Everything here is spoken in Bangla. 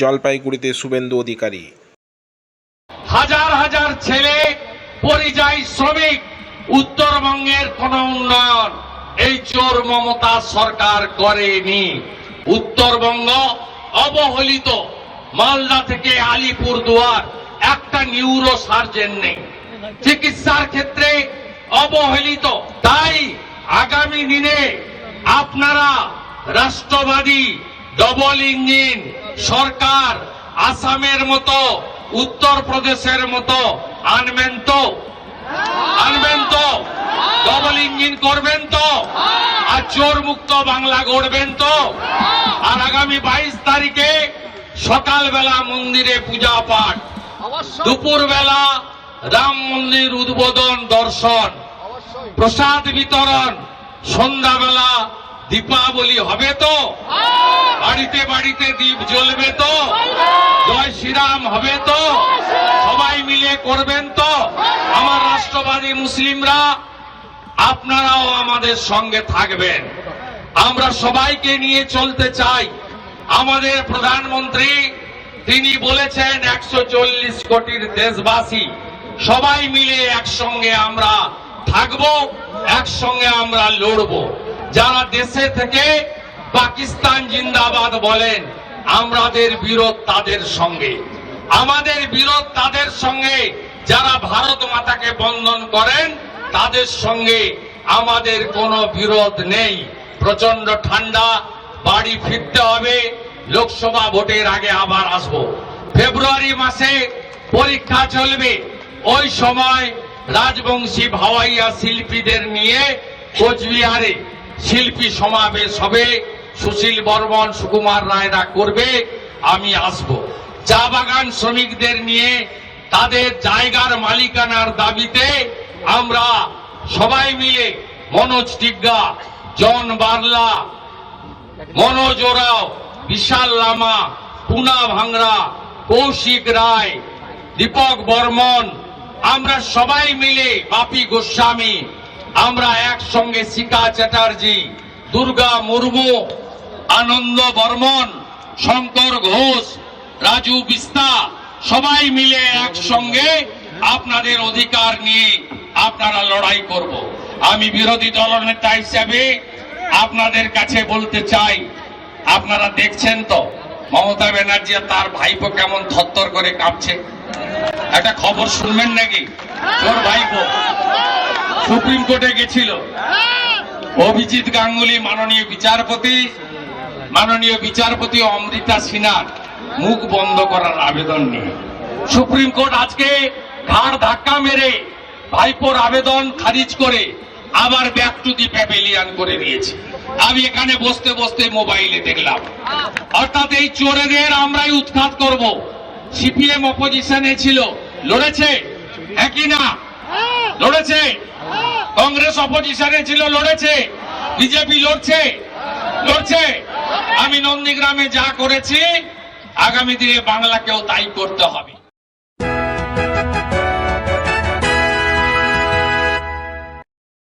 জলপাইগুড়িতে শুভেন্দু অধিকারী। হাজার হাজার ছেলে, পরিযায়ী শ্রমিক, উত্তরবঙ্গের কোন উন্নয়ন এই চোর মমতা সরকার করেনি। উত্তরবঙ্গ অবহেলিত, মালদা থেকে আলিপুর দুয়ার একটা নিউরো সার্জেন নেই। চিকিৎসার ক্ষেত্রে অবহেলিত, তাই আগামী দিনে আপনারা রাষ্ট্রবাদী ডবল ইঞ্জিন সরকার আসামের মতো উত্তরপ্রদেশের মতো আনবেন তো। আনবেন তো। ডবল ইঞ্জিন করবেন তো। আর চোর মুক্ত বাংলা গড়বেন তো। আর আগামী বাইশ তারিখে সকালবেলা মন্দিরে পূজা পাঠ। দুপুর বেলা রাম মন্দির উদ্বোধন দর্শন। প্রসাদ বিতরণ। সন্ধ্যাবেলা দীপাবলি হবে তো? বাড়িতে বাড়িতে দ্বীপ জ্বলবে তো। জয় শ্রীরাম হবে তো। সবাই মিলে করবেন তো। আমার রাষ্ট্রবাদী মুসলিমরা, আপনারাও আমাদের সঙ্গে থাকবেন। আমরা সবাইকে নিয়ে চলতে চাই। আমাদের প্রধানমন্ত্রী, তিনি বলেছেন একশো চল্লিশ কোটির দেশবাসী, সবাই মিলে একসঙ্গে আমরা থাকব, একসঙ্গে আমরা লড়ব। যারা দেশে থেকে পাকিস্তান জিন্দাবাদ বলেন আমাদের বিরোধ তাদের সঙ্গে। আমাদের বিরোধ তাদের সঙ্গে। যারা ভারত মাতাকে বন্ধন করেন, তাদের সঙ্গে আমাদের কোনো বিরোধ নেই। প্রচণ্ড ঠান্ডা, বাড়ি ফিরতে হবে। লোকসভা ভোটের আগে আবার আসব। ফেব্রুয়ারি মাসে পরীক্ষা চলবে। ওই সময় রাজবংশী ভাওয়াইয়া শিল্পীদের নিয়ে কোচবিহারে শিল্পী সমাবেশ হবে। সুশীল বর্মন, সুকুমার রায়রা করবে, আমি আসব। চা বাগান শ্রমিকদের নিয়ে তাদের জায়গার মালিকানার দাবিতে আমরা সবাই মিলে মনোজ টিগ্গা জন বার্লা, মনোজ ওরাও, বিশাল লামা, পুনা ভাংরা, কৌশিক রায়, দীপক বর্মন, আমরা সবাই মিলে বাপি গোস্বামী, আমরা একসঙ্গে শিকা চ্যাটার্জি, দুর্গা মুর্মু আনন্দ বর্মন, শঙ্কর ঘোষ, রাজু বিস্তা, সবাই মিলে একসঙ্গে আপনাদের অধিকার নিয়ে আপনারা লড়াই করব। আমি বিরোধী দলনেতা হিসাবে আপনাদের কাছে বলতে চাই, আপনারা দেখছেন তো, মমতা ব্যানার্জি আর তার ভাইপো কেমন থরথর করে কাঁপছে। একটা খবর শুনবেন নাকি? তোর ভাইপো সুপ্রিম কোর্টে গেছিল। অভিজিৎ গাঙ্গুলি, মাননীয় বিচারপতি মাননীয় বিচারপতি অমৃতা সিনহার মুখ বন্ধ করার আবেদন নিয়ে। সুপ্রিম কোর্ট আজকে ঘাড় ধাক্কা মেরে ভাইপোর আবেদন খারিজ করে আবার ব্যাক টু দি প্যাভিলিয়ান করে দিয়েছে আমি এখানে বসতে বসতে মোবাইলে দেখলাম। অর্থাৎ এই চোরেদের আমরাই উৎখাত করব। সিপিএম অপোজিশনে ছিল। লড়েছে? একই না? লড়েছে? কংগ্রেস অপোজিশনে ছিল, লড়েছে? বিজেপি লড়ছে? লড়ছে? আমি নন্দীগ্রামে যা করেছি আগামী দিনে বাংলাকেও তাই করতে হবে।